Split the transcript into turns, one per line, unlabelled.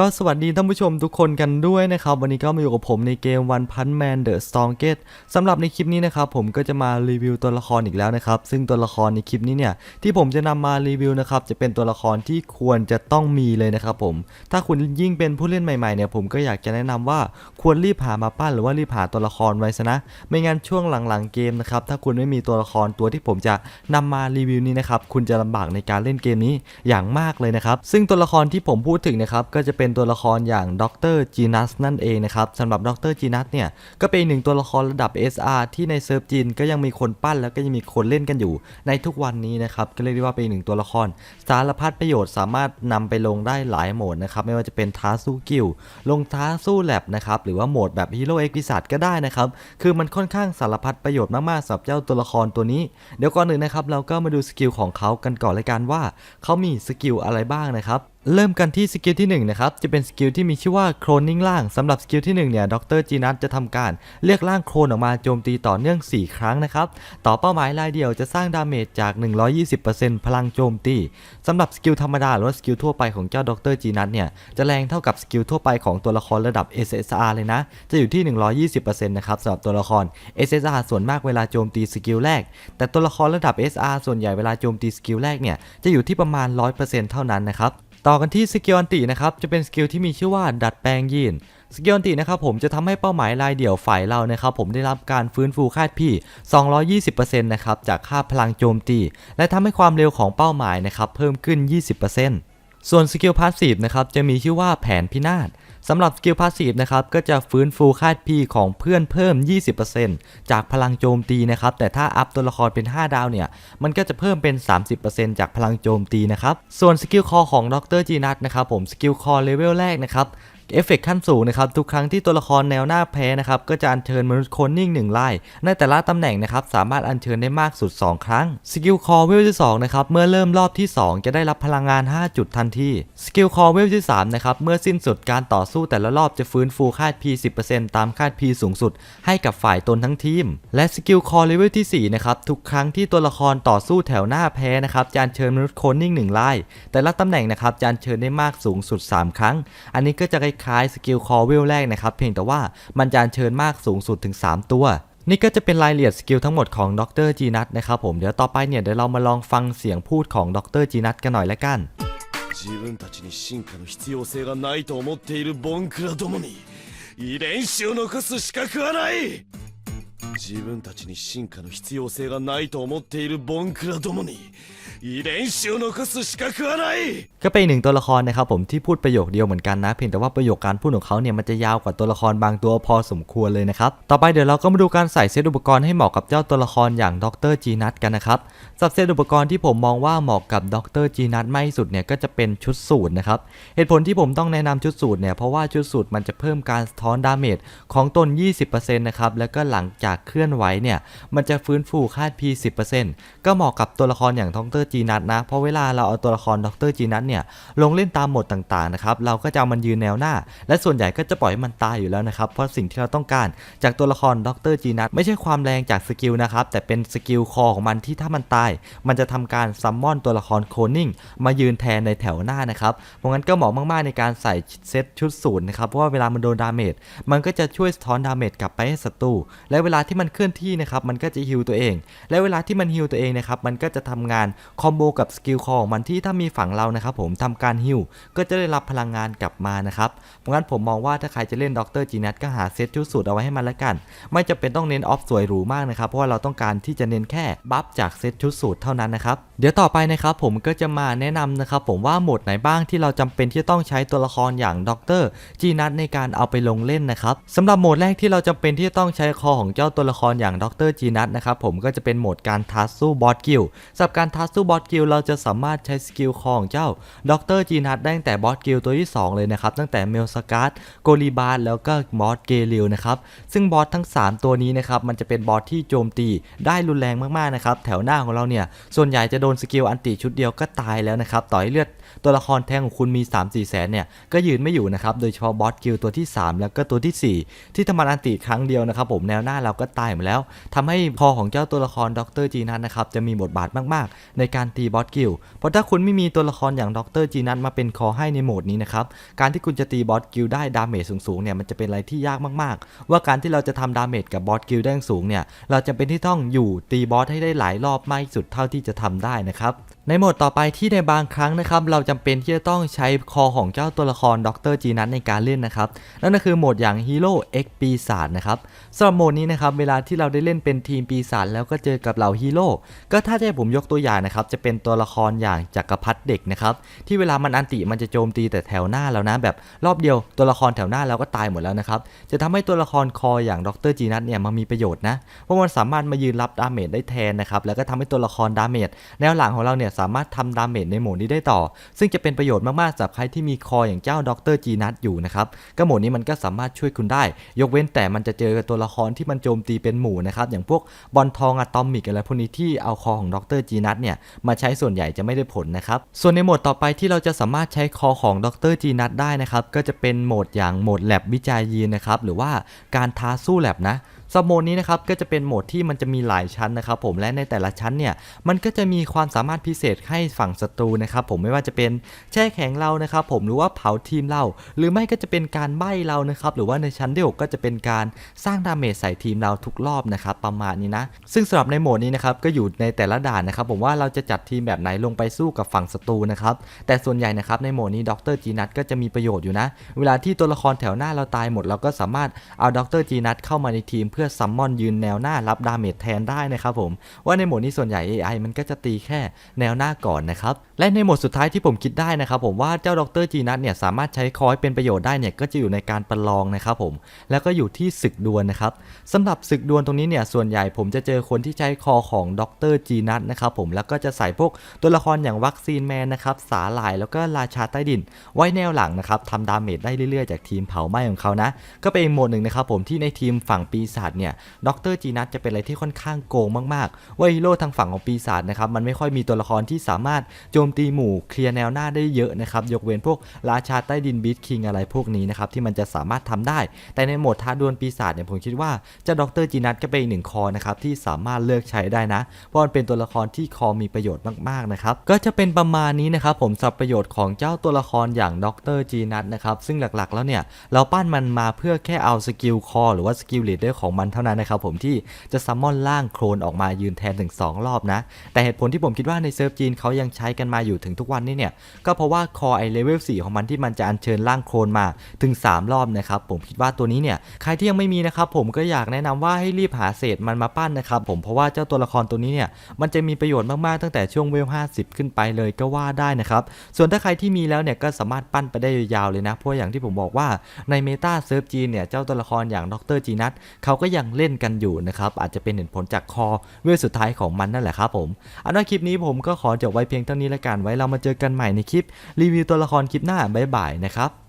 ก็สวัสดีท่านผู้ชมทุกคนกันด้วยนะครับ วันนี้ก็มาอยู่กับผมในเกม One Punch Man The Strongest สำหรับในคลิปนี้นะครับผมก็จะมารีวิวตัวละครอีกแล้วนะครับ ซึ่งตัวละครในคลิปนี้เนี่ยที่ผมจะนำมารีวิวนะครับจะเป็นตัวละครที่ควรจะต้องมีเลยนะครับผม ถ้าคุณยิ่งเป็นผู้เล่นใหม่ๆเนี่ยผมก็อยากจะแนะนำว่าควรรีบหามาปั้นหรือว่ารีบหาตัวละครไว้ซะนะ ไม่งั้นช่วงหลังๆเกมนะครับถ้าคุณไม่มีตัวละครตัวที่ผมจะนำมารีวิวนี้นะครับคุณจะลำบากในการเล่นเกมนี้อย่างมากเลยนะครับซึ่งตัวละครที่ผมพูดถึงนะครับก็จะเป็น็นตัวละครอย่างดรจีนัสนั่นเองนะครับสำหรับดรจีนัสเนี่ยก็เป็นหนึ่งตัวละครระดับ SR ที่ในเซิร์ฟจีนก็ยังมีคนปั้นแล้วก็ยังมีคนเล่นกันอยู่ ในทุกวันนี้นะครับก็เรียกได้ว่าเป็นหนึ่งตัวละคร สารพัดประโยชน์สามารถนำไปลงได้หลายโหมดนะครับไม่ว่าจะเป็นท้าสู้กิลลงท้าสู้แลบนะครับหรือว่าโหมดแบบฮีโร่เอ็กซ์พิสัก็ได้นะครับคือมันค่อนข้างสารพัดประโยชน์มากๆสำหรับเจ้าตัวละครตัวนี้ เดี๋ยวก่อนอื่นนะครับเราก็มาดูสกิลของเขากันก่อนเลยกันว่าเขามีสกิลอะไรบ้างนะครับ เริ่มกันที่สกิลที่1นะครับจะเป็นสกิลที่มีชื่อว่าโครนนิ่งล่างสำหรับสกิลที่1เนี่ยดรจีนัทจะทำการเรียกร่างโครนออกมาโจมตีต่อเนื่อง 4 ครั้งนะครับต่อเป้าหมายรายเดียวจะสร้างดาเมจจาก 120%พลังโจมตีสำหรับสกิลธรรมดาหรือสกิลทั่วไปของเจ้าดรจีนัทเนี่ยจะแรงเท่ากับสกิลทั่วไปของตัวละครระดับ SSR เลยนะ จะอยู่ที่ 120%นะครับสำหรับตัวละคร SSR ส่วนมากเวลาโจมตีสกิลแรก แต่ตัวละครระดับ SR ส่วนใหญ่เวลาโจมตีสกิลแรกเนี่ยจะอยู่ที่ประมาณ 100%เท่านั้นนะครับ ต่อกันที่สกิลอันตินะครับจะเป็นสกิลที่มีชื่อว่าดัดแปลงยีนสกิลอันตินะครับผมจะทำให้เป้าหมายรายเดี่ยวฝ่ายเรานะครับผมได้รับการฟื้นฟูค่าพี่ 220%นะครับจากค่าพลังโจมตี และทำให้ความเร็วของเป้าหมายนะครับเพิ่มขึ้น 20%ส่วนสกิลพาสซีฟนะครับจะมีชื่อว่าแผนพินาศ สำหรับสกิลพาสซีฟนะครับก็จะฟื้นฟูค่าพีของเพื่อนเพิ่ม 20%จากพลังโจมตีนะครับ แต่ถ้าอัพตัวละครเป็น 5 ดาวเนี่ย มันก็จะเพิ่มเป็น 30%จากพลังโจมตีนะครับ ส่วนสกิลคอของดรจีนัทนะครับผมสกิลคอเลเวลแรกนะครับ เอฟเฟกขั้นสูงนะครับทุกครั้งที่ตัวละครแนวหน้าแพ้นะครับก็จะอัญเชิญมนุษย์โคนนิ่งหนึ่งไล่ในแต่ละตำแหน่งนะครับสามารถอัญเชิญได้มากสุด 2 ครั้งสกิลคอเวลที่2นะครับเมื่อเริ่มรอบที่ 2 จะได้รับพลังงาน 5 จุดทันทีสกิลคอเวลที่3นะครับเมื่อสิ้นสุดการต่อสู้แต่ละรอบจะฟื้นฟูค่า P 10%ตามค่า P สูงสุด ให้กับฝ่ายตนทั้งทีม และสกิลคอเลเวลที่4นะครับทุกครั้งที่ตัวละครต่อสู้แถวหน้าแพ้นะครับจะอัญเชิญมนุษย์โคนนิ่งหนึ่งไล่แต่ละตำแหน่งนะครับจะอัญเชิญได้มากสูงสุด 3 ครั้ง อันนี้ก็จะล้ายๆสกิลคอเวลแรกนะครับเพียงแต่ว่ามันจะอัญเชิญมากสูงสุดถึง 3 ตัว นี่ก็จะเป็นรายละเอียดสกิลทั้งหมดของดรจีนัทนะครับผมเดี๋ยวต่อไปเนี่ยเดี๋ยวเรามาลองฟังเสียงพูดของดรจีนัทกันหน่อยละกัน
自分たちに進化の必要性がないと思っているボンクラどもに遺伝子を残す資格はない自分たちに進化の必要性がないと思っているボンクラどもに 遺伝子を残す資格はない
ก็เป็นอีกหนึ่งตัวละครนะครับผมที่พูดประโยคเดียวเหมือนกันนะ เพียงแต่ว่าประโยคการพูดของเขาเนี่ยมันจะยาวกว่าตัวละครบางตัวพอสมควรเลยนะครับ ต่อไปเดี๋ยวเราก็มาดูการใส่เซตอุปกรณ์ให้เหมาะกับเจ้าตัวละครอย่างดรจีนัทกันนะครับสำหรับเซตอุปกรณ์ที่ผมมองว่าเหมาะกับดรจีนัทมากที่สุดเนี่ยก็จะเป็นชุดสูตรนะครับเหตุผลที่ผมต้องแนะนำชุดสูตรเนี่ยเพราะว่าชุดสูตรมันจะเพิ่มการสะท้อนดาเมจของตน 20%นะครับแล้วก็หลังจากเคลื่อนไหวเนี่ยมันจะฟื้นฟูค่า P 10%ก็เหมาะกับตัวละครอย่างดร จีนัทนะ เพราะเวลาเราเอาตัวละครดรจีนัทเนี่ยลงเล่นตามโหมดต่างๆนะครับเราก็จะมันยืนแนวหน้า และส่วนใหญ่ก็จะปล่อยให้มันตายอยู่แล้วนะครับเพราะสิ่งที่เราต้องการจากตัวละครดรจีนัทไม่ใช่ความแรงจากสกิลนะครับแต่เป็นสกิลคอของมันที่ถ้ามันตาย มันจะทำการซัมมอนตัวละครโคนิ่งมายืนแทนในแถวหน้านะครับเพราะงั้นก็เหมาะมากๆในการใส่เซตชุดศูนย์นะครับเพราะว่าเวลามันโดนดาเมจมันก็จะช่วยสะท้อนดาเมจกลับไปให้ศัตรูและเวลาที่มันเคลื่อนที่นะครับมันก็จะฮิลตัวเอง และเวลาที่มันฮิลตัวเองนะครับมันก็จะทำงานคอมโบกับสกิลคอของมันที่ถ้ามีฝั่งเรานะครับผมทำการฮิลก็จะได้รับพลังงานกลับมานะครับเพราะงั้นผมมองว่าถ้าใครจะเล่นดรจีนัทก็หาเซตชุดสูตรเอาไว้ให้มันละกัน ไม่จำเป็นต้องเน้นออฟสวยหรูมากนะครับเพราะว่าเราต้องการที่จะเน้นแค่บัฟจากเซตชุดสูตรเท่านั้นนะครับเดี๋ยวต่อไปนะครับผมก็จะมาแนะนำนะครับผมว่าโหมดไหนบ้างที่เราจำเป็นที่จะต้องใช้ตัวละครอย่างด็อกเตอร์จีนัทในการเอาไปลงเล่นนะครับสำหรับโหมดแรกที่เราจำเป็นที่จะต้องใช้คอของเจ้าตัวละครอย่างด็อกเตอร์จีนัทนะครับผมก็จะเป็นโหมดการทัสสู้บอสกิลสำหรับการทัสสู้บอสกิลเราจะสามารถใช้สกิลคอของเจ้าด็อกเตอร์จีนัทได้ตั้งแต่บอสกิลตัวที่ 2 เลยนะครับตั้งแต่เมลสกัสโกลีบาร์แล้วก็บอสเกลิวนะครับซึ่งบอสทั้ง 3 ตัวนี้นะครับมันจะเป็นบอสที่โจมตีได้รุนแรงมากๆนะครับแถวหน้าของเราเนี่ยส่วนใหญ่จะโดนสกิลอันติชุดเดียวก็ตายแล้วนะครับ ต่อให้เลือดตัวละครแทงของคุณมี 3 4 แสนเนี่ย ก็ยืนไม่อยู่นะครับ โดยเฉพาะบอสกิลตัวที่ 3 แล้วก็ตัวทีสี่4 ที่ทำมันอันติครั้งเดียวนะครับ ผมแนวหน้าเราก็ตายหมดแล้วทำให้คอของเจ้าตัวละครดรจีนัทนะครับจะมีบทบาทมากๆ ในการตีบอสกิล เพราะถ้าคุณไม่มีตัวละครอย่างดรจีนัทมาเป็นคอให้ในโหมดนี้นะครับ การที่คุณจะตีบอสกิลได้ดาเมจสูงๆเนี่ยมันจะเป็นอะไรที่ยากมากๆ ว่าการที่เราจะทำดาเมจกับบอสกิลได้สูงเนี่ยเราจะเป็นที่ต้องอยู่ตีบอสให้ได้หลายรอบมากที่สุดเท่าที่จะทำได้นะครับ ในโหมดต่อไปที่ในบางครั้งนะครับเราจำเป็นที่จะต้องใช้คอของเจ้าตัวละครดรจีนัทในการเล่นนะครับ นั่นก็คือโหมดอย่างฮีโร่เอ็กปีศาจนะครับสำหรับโหมดนี้นะครับเวลาที่เราได้เล่นเป็นทีมปีศาจแล้วก็เจอกับเหล่าฮีโร่ก็ถ้าจะให้ผมยกตัวอย่างนะครับจะเป็นตัวละครอย่างจักรพรรดิเด็กนะครับที่เวลามันอันติมันจะโจมตีแต่แถวหน้าแล้วนะแบบรอบเดียวตัวละครแถวหน้าเราก็ตายหมดแล้วนะครับจะทำให้ตัวละครคออย่างดรจีนัทเนี่ยมันมีประโยชน์นะเพราะมันสามารถมายืนรับดาเมจได้แทนนะครับแล้วก็ทำให้ตัวละครดาเมจแนวหลังของเราเนี่ยสามารถทำดาเมจในโหมดนี้ได้ต่อ ซึ่งจะเป็นประโยชน์มากๆสำหรับใครที่มีคออย่างเจ้าดรจีนัทอยู่นะครับก็โหมดนี้มันก็สามารถช่วยคุณได้ ยกเว้นแต่มันจะเจอกับตัวละครที่มันโจมตีเป็นหมู่นะครับอย่างพวกบอลทองอะตอมิกอะไรพวกนี้ที่เอาคอของดรจีนัทเนี่ยมาใช้ส่วนใหญ่จะไม่ได้ผลนะครับส่วนในโหมดต่อไปที่เราจะสามารถใช้คอของดรจีนัทได้นะครับก็จะเป็นโหมดอย่างโหมดแลบวิจัยยีนนะครับหรือว่าการท้าสู้แลบนะ สำหรับโหมดนี้นะครับก็จะเป็นโหมดที่มันจะมีหลายชั้นนะครับผมและในแต่ละชั้นเนี่ยมันก็จะมีความสามารถพิเศษให้ฝั่งศัตรูนะครับผมไม่ว่าจะเป็นแช่แข็งเรานะครับผมหรือว่าเผาทีมเรา หรือไม่ก็จะเป็นการใบ้เรานะครับหรือว่าในชั้นที่หกก็จะเป็นการสร้างดาเมจใส่ทีมเราทุกรอบนะครับประมาณนี้นะ ซึ่งสำหรับในโหมดนี้นะครับก็อยู่ในแต่ละด่านนะครับผมว่าเราจะจัดทีมแบบไหนลงไปสู้กับฝั่งศัตรูนะครับแต่ส่วนใหญ่นะครับในโหมดนี้ดรจีนัทก็จะมีประโยชน์อยู่นะ เวลาที่ตัวละครแถวหน้าเราตายหมดเราก็สามารถเอาดรจีนัทเข้ามาในทีมพื่อซัมมอนยืนแนวหน้ารับดาเมจแทนได้นะครับผม ว่าในโหมดนี้ส่วนใหญ่ AI มันก็จะตีแค่แนวหน้าก่อนนะครับ และในโหมดสุดท้ายที่ผมคิดได้นะครับผมว่าเจ้าดรจีนัทเนี่ยสามารถใช้คอยเป็นประโยชน์ได้เนี่ยก็จะอยู่ในการประลองนะครับผม แล้วก็อยู่ที่ศึกดวลนะครับสำหรับศึกดวลตรงนี้เนี่ยส่วนใหญ่ผมจะเจอคนที่ใช้คอของดรจีนัทนะครับผมแล้วก็จะใส่พวกตัวละครอย่างวัคซีนแมนนะครับสาหร่ายแล้วก็ราชาใต้ดิน ไว้แนวหลังนะครับทำดาเมจได้เรื่อยๆ จากทีมเผาไหม้ของเขานะก็เป็นโหมดหนึ่งนะครับผมที่ในทีมฝั่งปีศาจเนี่ยดรจีนัทจะเป็นอะไรที่ค่อนข้างโกงมากๆ ว่าฮีโร่ทางฝั่งของปีศาจนะครับมันไม่ค่อยมีตัวละครที่สามารถโจมตีหมู่เคลียร์แนวหน้าได้เยอะนะครับยกเว้นพวกราชาใต้ดินบีทคิงอะไรพวกนี้นะครับที่มันจะสามารถทำได้ แต่ในโหมดท้าดวลปีศาจเนี่ยผมคิดว่าเจ้าดรจีนัทก็เป็นหนึ่งคอนะครับที่สามารถเลือกใช้ได้นะ เพราะมันเป็นตัวละครที่คอมีประโยชน์มากๆนะครับก็จะเป็นประมาณนี้นะครับผมสับประโยชน์ของเจ้าตัวละครอย่างดรจีนัทนะครับซึ่งหลักๆ แล้วเนี่ยเราปั้นมันมาเพื่อแค่เอาสกิลคอหรือว่าสกิลลีดเดอร์ของมันเท่านั้นนะครับผมที่จะซัมมอนล่างโครนออกมายืนแทนถึง 2 รอบนะ แต่เหตุผลที่ผมคิดว่าในเซิร์ฟจีนเขายังใช้กันมาอยู่ถึงทุกวันนี้เนี่ย ก็เพราะว่าคอไอเลเวล4ของมันที่มันจะอัญเชิญร่างโครนมาถึง 3 รอบนะครับผมคิดว่าตัวนี้เนี่ยใครที่ยังไม่มีนะครับผมก็อยากแนะนำว่าให้รีบหาเศษมันมาปั้นนะครับผมเพราะว่าเจ้าตัวละครตัวนี้เนี่ยมันจะมีประโยชน์มากๆตั้งแต่ช่วงเวล 50 ขึ้นไปเลยก็ว่าได้นะครับส่วนถ้าใครที่มีแล้วเนี่ยก็สามารถปั้นไปได้ยาวๆเลยนะเพราะอย่างที่ผมบอกว่าในเมตาเซิร์ฟจีนเนี่ยเจ้าตัวละครอย่างดรจีนัทเขาก็็ยังเล่นกันอยู่นะครับ อาจจะเป็นเหตุผลจากคอเวลสุดท้ายของมันนั่นแหละครับผมอันว่าคลิปนี้ผมก็ขอจบไว้เพียงเท่านี้ละกันไว้เรามาเจอกันใหม่ในคลิปรีวิวตัวละครคลิปหน้าบ๊ายบายนะครับ